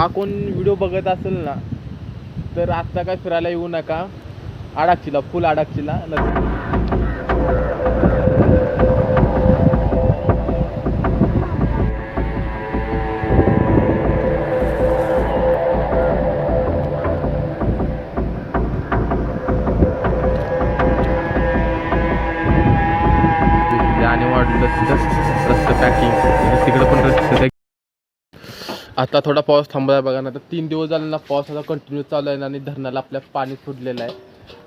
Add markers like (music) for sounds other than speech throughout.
हा कोण व्हिडिओ बघत असेल ना तर आत्ता काय फिरायला येऊ नका. आडाक्षीला फुल आडाक्षीला नदी आणि वाढलं तिथं रस्ते पॅकिंग तिकडं पण रस्ते आता थोडा पाऊस थांबला बघा ना तर तीन दिवस झाले ना पाऊस आता कंटिन्यू चालू आहे आणि धरणाला आपल्या पाणी सुटलेलं आहे.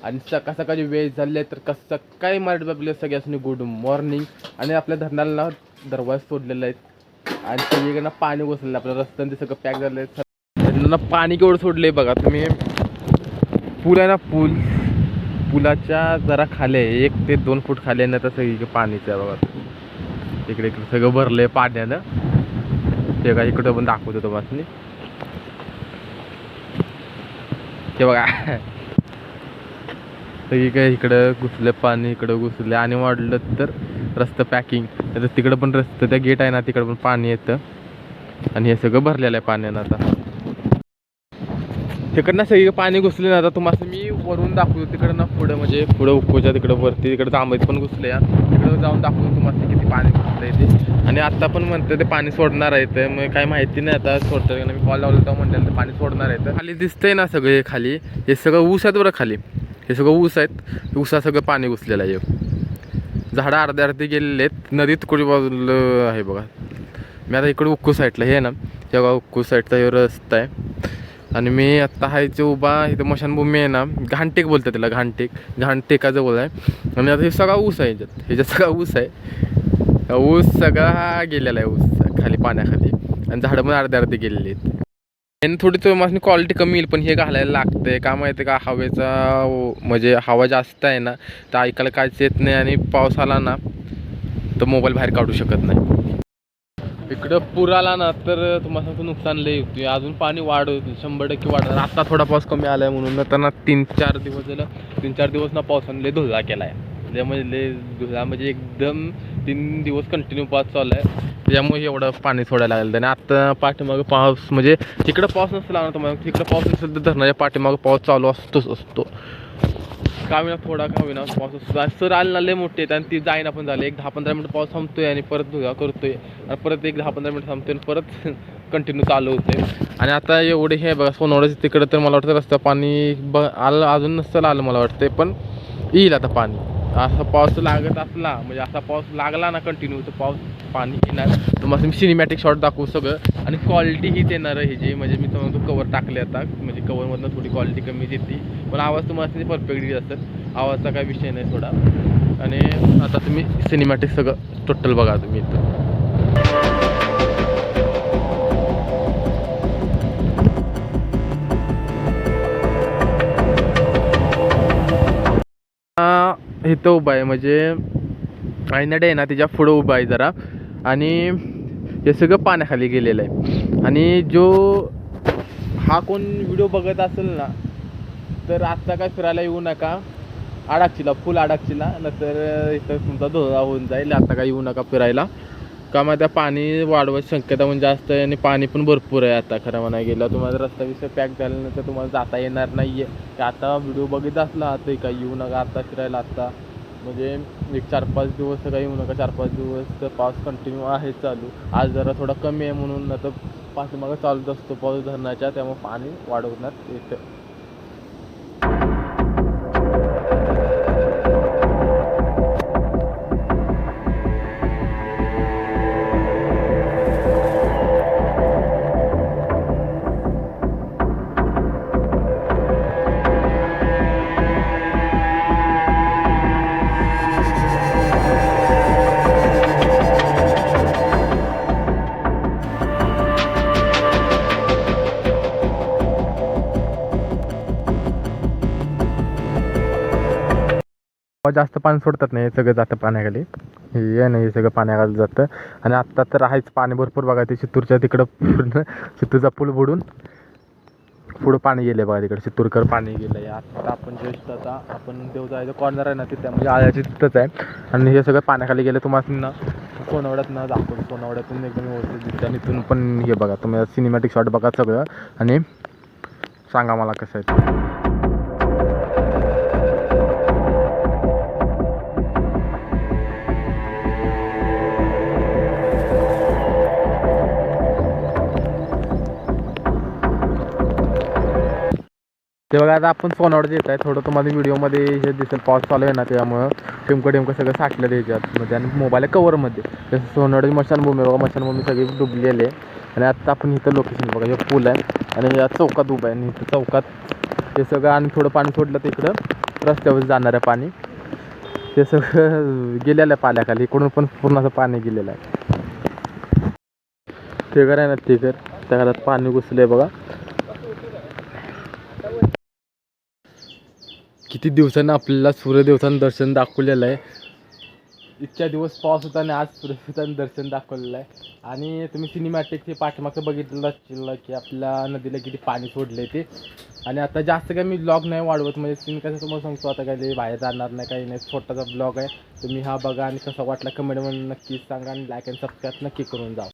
आणि सकाळ सकाळची वेळ झाली आहे तर कसं सकाळी मराठी बाबले सगळ्यासनी गुड मॉर्निंग आणि आपल्या धरणाला ना दरवाजा सोडलेला आहे आणि सगळीकडनं पाणी घुसलेलं आहे आपल्या रस्त्याने सगळं पॅक झालं आहे. धरणाला पाणी केवढं सोडलं आहे बघा तुम्ही. पूल आहे ना पूल. पुलाच्या जरा खाली आहे एक ते दोन फूट खाली आहे ना तर सगळीकडे पाणीचं आहे बघा. इकडे इकडे सगळं भरलं आहे पाण्यानं. ते का इकडं पण दाखवतो तुम्हाला. ते बघा. सगळीकडे इकडं घुसलं पाणी इकडं घुसलं. आणि वाढलं तर रस्ता पॅकिंग तर तिकडं पण रस्ता त्या गेट आहे ना तिकडं पण पाणी येतं. आणि हे सगळं भरलेलं आहे पाण्यानं आता. तिकडनं सगळी पाणी घुसले ना आता तुम्हाला मी वरून दाखवतो तिकडं ना पुढं म्हणजे पुढं उकोच्या तिकडं वरती तिकडं जांभळीत पण घुसले या तिकडं जाऊन दाखवतो तुम्हाला किती पाणी घुसलं ते. आणि आत्ता पण म्हणतं ते पाणी सोडणार आहे तर मग काही माहिती नाही आता सोडतं का मी कॉल लावला तर म्हटलं पाणी सोडणार आहे तर खाली दिसतंय ना सगळं खाली हे सगळं ऊस आहेत बरं खाली. हे सगळं ऊस आहेत ऊसा सगळं पाणी घुसलेलं आहे. झाडं अर्धे अर्धे गेलेले आहेत नदीत कुठे बाजूला आहे बघा. मी आता इकडे उक्कू साईडला हे ना तेव्हा उक्कू साईडचा हे रस्ता आहे. आणि मी आत्ता आहे उभा इथं मशानभूमी आहे ना घाणटेक बोलतात त्याला घाणटेक. घाणटेकाजवळ आहे. आणि आता हे सगळा ऊस आहे ह्याच्यात ह्याच्यात सगळा ऊस आहे ऊस सगळा गेलेला आहे ऊस खाली पाण्याखाली. आणि झाडं पण अर्धे अर्धे गेलेली आहेत. आणि थोडी तो माझी क्वालिटी कमी येईल पण हे घालायला लागतं आहे का माहिती का हवेचा म्हणजे हवा जास्त आहे ना तर ऐकायला काहीच येत नाही आणि पाऊस आला ना तर मोबाईल बाहेर काढू शकत नाही. इकडं पूर आला ना तर तुम्हाला सांगतो नुकसान लई होते. अजून पाणी वाढ शंभर टक्के वाढणार आता थोडा पाऊस कमी आलाय म्हणून. ना त्यांना तीन चार दिवस झालं तीन चार दिवस ना पावसाने लय धुळा केला आहे त्यामुळे म्हणजे लय धुळा म्हणजे एकदम तीन दिवस कंटिन्यू पाऊस चालू आहे. त्यामुळे एवढं पाणी सोडायला लागलं. आणि आता पाठीमागं पाऊस म्हणजे तिकडं पाऊस नसला ना तुम्हाला तिकडं पाऊस नसेल तर धरणाच्या पाठीमागं पाऊस चालू असतोच असतो. का होईना थोडा का होईना पाऊस सुद्धा सर आले ना लय मोठे आहेत आणि ती जाईना पण झाले. एक दहा पंधरा मिनिट पाऊस थांबतोय आणि परत धुगा करतोय. आणि परत एक दहा पंधरा मिनिट थांबतोय आणि परत (laughs) कंटिन्यू चालू होते आणि आता एवढे हे बघा सोनवड्याच्या तिकडं तर मला वाटतं रस्ता पाणी ब आलं अजून नसतं आलं मला वाटतंय पण येईल आता पाणी. असा पाऊस लागत असला म्हणजे असा पाऊस लागला ना कंटिन्यू तर पाऊस पाणी येणार. तुम्हाला मी सिनेमॅटिक शॉट दाखवू सगळं. आणि क्वालिटी हीच येणार आहे ह्याची म्हणजे मी तुम्हाला कवर टाकले आता. म्हणजे कवरमधनं थोडी क्वालिटी कमीच येते. पण आवाज तुम्हाला परफेक्ट येत असतात आवाजचा काही विषय नाही थोडा. आणि आता तुम्ही सिनेमॅटिक सगळं टोटल बघा तुम्ही इथं. इथं उभा आहे म्हणजे आयनाडे आहे ना त्याच्या पुढं उभा आहे जरा. आणि हे सगळं पाण्याखाली गेलेलं आहे. आणि जो हा कोण व्हिडिओ बघत असेल ना तर आत्ता काय फिरायला येऊ नका. आडाक्षीला फुल आडाक्षीला नंतर इथं तुमचा धोळा होऊन जाईल आता काय येऊ नका फिरायला. का मग आहे, पाणी वाढवायची शक्यता पण जास्त आहे आणि पाणी पण भरपूर आहे आता खरं म्हणा गेलं तुम्हाला रस्ता विषय पॅक झाल्यानंतर तुम्हाला जाता येणार नाही आहे आता व्हिडिओ बघित असला आता का येऊ नका आता फिरायला आता. म्हणजे एक चार पाच दिवस काही येऊ नका चार पाच दिवस तर पाऊस कंटिन्यू आहे चालू. आज जरा थोडा कमी आहे म्हणून आता पाठीमागं चालूच असतो पाऊस धरणाच्या त्यामुळे पाणी वाढवण्यात येतं. जास्त पाणी सोडतात नाही हे सगळं जातं पाण्याखाली. हे नाही हे सगळं पाण्याखाली जातं. आणि आत्ता तर आहेच पाणी भरपूर बघा ते चित्तूरच्या तिकडं पूर्ण चित्तूरचा पूल बुडून पुढं पाणी गेलं बघा तिकडे. चित्तूरकर पाणी गेलं आहे आत्ता आपण जस्ट आता आपण देव जायचं कॉर्नर आहे ना तिथे म्हणजे आळ्याची तिथंच आहे. आणि हे सगळं पाण्याखाली गेलं तुम्हाला ना सोनवड्यात ना दाखवतो. सोनवड्यातून एकदम व्यवस्थित दिसतं आणि इथून पण हे बघा तुम्ही सिनेमॅटिक शॉट बघा सगळं. आणि सांगा मला कसं आहे ते बघा आता आपण सोनावड येत आहे थोडं तुम्हाला व्हिडिओमध्ये हे दिसेल पाऊस चालू आहे ना त्यामुळं टिमकं टिमकं सगळं साठलं त्याच्यात मध्ये म्हणजे आणि मोबाईल कवरमध्ये जसं सोनावड्याची मशानभूमी बघा मशानभूमी सगळी डुबलेली आहे. आणि आता आपण इथं लोकेशन बघा हे पूल आहे. आणि या चौकात उभं आहे. आणि इथं चौकात ते सगळं आणि थोडं पाणी सोडलं तर इकडं रस्त्यावर जाणार आहे पाणी. ते सगळं गेलेलं आहे पाल्याखाली इकडून पण पूर्ण असं पाणी गेलेलं आहे. ते घर आहे ना ते घर. त्या घरात पाणी घुसलं आहे बघा. किती दिवसांनी आपल्याला सूर्यदेवतांचं दर्शन दाखवलेलं आहे. इतक्या दिवस पाऊस होता आणि आज सूर्यदेवतांचं दर्शन दाखवलेलं आहे. आणि तुम्ही सिनेमॅटिकचे पाठीमागचं बघितलं असतील की आपल्या नदीला किती पाणी सोडले ते. आणि आता जास्त काय मी ब्लॉग नाही वाढवत म्हणजे सीन कसं तुम्हाला सांगतो आता काय लय बाहेर जाणार नाही काही नाही छोटासा ब्लॉग आहे. तुम्ही हा बघा आणि कसा वाटला कमेंटमध्ये नक्कीच सांगा आणि लाईक अँड सबस्क्राईब नक्की करून जा